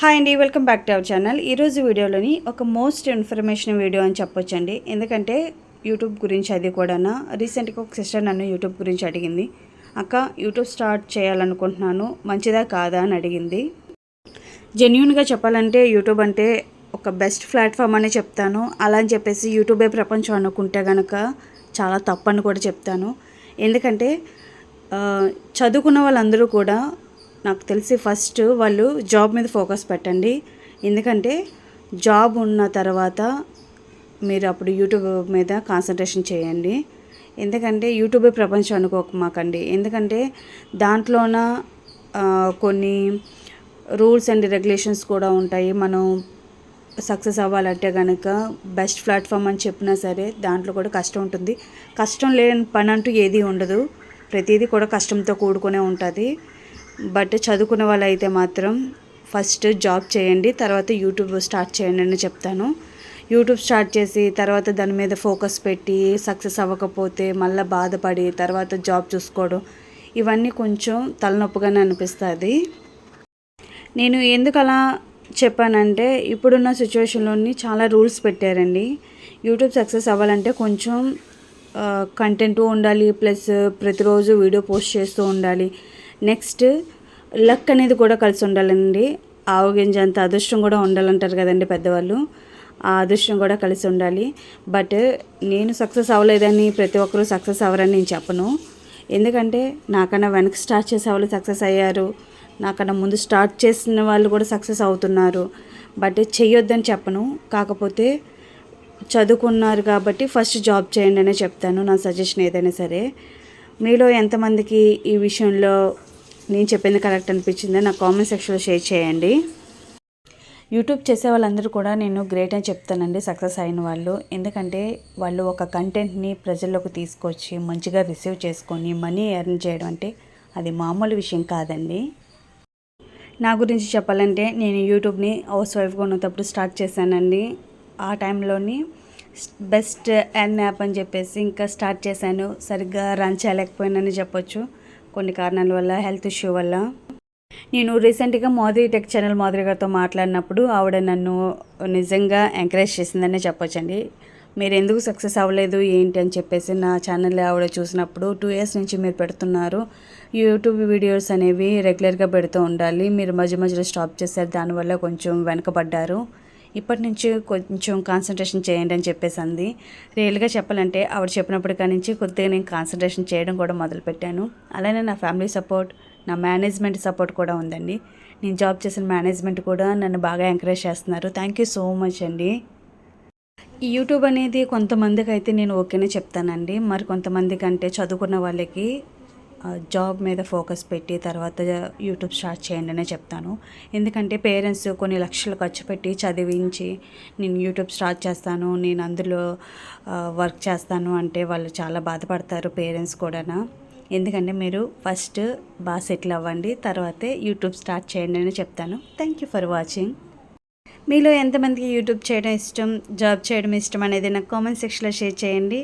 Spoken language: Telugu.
హాయ్ అండి welcome back to our channel. ఈరోజు వీడియోలోని ఒక మోస్ట్ ఇన్ఫర్మేషన్ వీడియో అని చెప్పొచ్చండి. ఎందుకంటే యూట్యూబ్ గురించి అది కూడా రీసెంట్గా ఒక సిస్టర్ నన్ను యూట్యూబ్ గురించి అడిగింది. అక్క యూట్యూబ్ స్టార్ట్ చేయాలనుకుంటున్నాను మంచిదా కాదా? అని అడిగింది. జెన్యున్గా చెప్పాలంటే యూట్యూబ్ అంటే ఒక బెస్ట్ ప్లాట్ఫామ్ అనే చెప్తాను. అలా అని చెప్పేసి యూట్యూబే ప్రపంచం అనుకుంటే కనుక చాలా తప్పని కూడా చెప్తాను. ఎందుకంటే చదువుకున్న వాళ్ళందరూ కూడా నాకు తెలిసి ఫస్ట్ వాళ్ళు జాబ్ మీద ఫోకస్ పెట్టండి. ఎందుకంటే జాబ్ ఉన్న తర్వాత మీరు అప్పుడు యూట్యూబ్ మీద కాన్సన్ట్రేషన్ చేయండి. ఎందుకంటే యూట్యూబే ప్రపంచం అనుకోమాకండి ఎందుకంటే దాంట్లోన కొన్ని రూల్స్ అండ్ రెగ్యులేషన్స్ కూడా ఉంటాయి. మనం సక్సెస్ అవ్వాలంటే కనుక బెస్ట్ ప్లాట్ఫామ్ అని చెప్పినా సరే దాంట్లో కూడా కష్టం ఉంటుంది. కష్టం లేని పని అంటూ ఏది ఉండదు. ప్రతిదీ కూడా కష్టంతో కూడుకునే ఉంటుంది. బట్ చదువుకున్న వాళ్ళు అయితే మాత్రం ఫస్ట్ జాబ్ చేయండి తర్వాత యూట్యూబ్ స్టార్ట్ చేయండి అని చెప్తాను. యూట్యూబ్ స్టార్ట్ చేసి తర్వాత దాని మీద ఫోకస్ పెట్టి సక్సెస్ అవ్వకపోతే మళ్ళీ బాధపడి తర్వాత జాబ్ చూసుకోవడం ఇవన్నీ కొంచెం తలనొప్పిగానే అనిపిస్తుంది. నేను ఎందుకు అలా చెప్పానంటే ఇప్పుడున్న సిచ్యువేషన్లోని చాలా రూల్స్ పెట్టారండి. యూట్యూబ్ సక్సెస్ అవ్వాలంటే కొంచెం కంటెంట్ ఉండాలి ప్లస్ ప్రతిరోజు వీడియో పోస్ట్ చేస్తూ ఉండాలి. నెక్స్ట్ లక్ అనేది కూడా కలిసి ఉండాలండి. ఆవు గింజ అంత అదృష్టం కూడా ఉండాలంటారు కదండి పెద్దవాళ్ళు. ఆ అదృష్టం కూడా కలిసి ఉండాలి. బట్ నేను సక్సెస్ అవ్వలేదని ప్రతి ఒక్కరూ సక్సెస్ అవ్వరని నేను చెప్పను. ఎందుకంటే నాకన్నా వెనక స్టార్ట్ చేసే వాళ్ళు సక్సెస్ అయ్యారు. నాకన్నా ముందు స్టార్ట్ చేసిన వాళ్ళు కూడా సక్సెస్ అవుతున్నారు. బట్ చెయ్యొద్దని చెప్పను. కాకపోతే చదువుకున్నారు కాబట్టి ఫస్ట్ జాబ్ చేయండి అనే చెప్తాను. నా సజెషన్ ఏదైనా సరే. మీలో ఎంతమందికి ఈ విషయంలో నేను చెప్పింది కరెక్ట్ అనిపించిందో? నా కామెంట్ సెక్షన్లో షేర్ చేయండి. యూట్యూబ్ చేసే వాళ్ళందరూ కూడా నేను గ్రేట్ అని చెప్తానండి సక్సెస్ అయిన వాళ్ళు. ఎందుకంటే వాళ్ళు ఒక కంటెంట్ని ప్రజల్లోకి తీసుకొచ్చి మంచిగా రిసీవ్ చేసుకొని మనీ ఎర్న్ చేయడం అంటే అది మామూలు విషయం కాదండి. నా గురించి చెప్పాలంటే నేను యూట్యూబ్ని హౌస్ వైఫ్గా ఉన్నప్పుడు స్టార్ట్ చేశానండి. ఆ టైంలోని బెస్ట్ ఎర్న్ యాప్ అని చెప్పేసి ఇంకా స్టార్ట్ చేశాను. సరిగ్గా రన్ చేయలేకపోయానని చెప్పొచ్చు. కొన్ని కారణాల వల్ల హెల్త్ ఇష్యూ వల్ల. నేను రీసెంట్గా మాధురి టెక్ ఛానల్ మాధురి గారితో మాట్లాడినప్పుడు ఆవిడ నన్ను నిజంగా ఎంకరేజ్ చేసిందనే చెప్పొచ్చండి. మీరు ఎందుకు సక్సెస్ అవ్వలేదు? ఏంటి? అని చెప్పేసి నా ఛానల్ ఆవిడ చూసినప్పుడు టూ ఇయర్స్ నుంచి మీరు పెడుతున్నారు. యూట్యూబ్ వీడియోస్ అనేవి రెగ్యులర్గా పెడుతూ ఉండాలి. మీరు మధ్య మధ్యలో స్టాప్ చేశారు. దానివల్ల కొంచెం వెనకబడ్డారు. ఇప్పటి నుంచి కొంచెం కాన్సన్ట్రేషన్ చేయండి అని చెప్పేసి అంది. రియల్గా చెప్పాలంటే ఆవిడ చెప్పినప్పటికా నుంచి కొద్దిగా నేను కాన్సన్ట్రేషన్ చేయడం కూడా మొదలుపెట్టాను. అలానే నా ఫ్యామిలీ సపోర్ట్ నా మేనేజ్మెంట్ సపోర్ట్ కూడా ఉందండి. నేను జాబ్ చేసిన మేనేజ్మెంట్ కూడా నన్ను బాగా ఎంకరేజ్ చేస్తున్నారు. థ్యాంక్ యూ సో మచ్ అండి. ఈ యూట్యూబ్ అనేది కొంతమందికి అయితే నేను ఓకేనే చెప్తానండి. మరి కొంతమందికి అంటే చదువుకున్న వాళ్ళకి జాబ్ మీద ఫోకస్ పెట్టి తర్వాత యూట్యూబ్ స్టార్ట్ చేయండి అనే చెప్తాను. ఎందుకంటే పేరెంట్స్ కొన్ని లక్షలు ఖర్చు పెట్టి చదివించి నేను యూట్యూబ్ స్టార్ట్ చేస్తాను నేను అందులో వర్క్ చేస్తాను అంటే వాళ్ళు చాలా బాధపడతారు పేరెంట్స్ కూడా ఎందుకంటే మీరు ఫస్ట్ బాగా సెటిల్ అవ్వండి తర్వాతే యూట్యూబ్ స్టార్ట్ చేయండి అని చెప్తాను. థ్యాంక్ యూ ఫర్ వాచింగ్ మీలో ఎంతమందికి యూట్యూబ్ చేయడం ఇష్టం జాబ్ చేయడం ఇష్టం అనేది నాకు కామెంట్ సెక్షన్లో షేర్ చేయండి.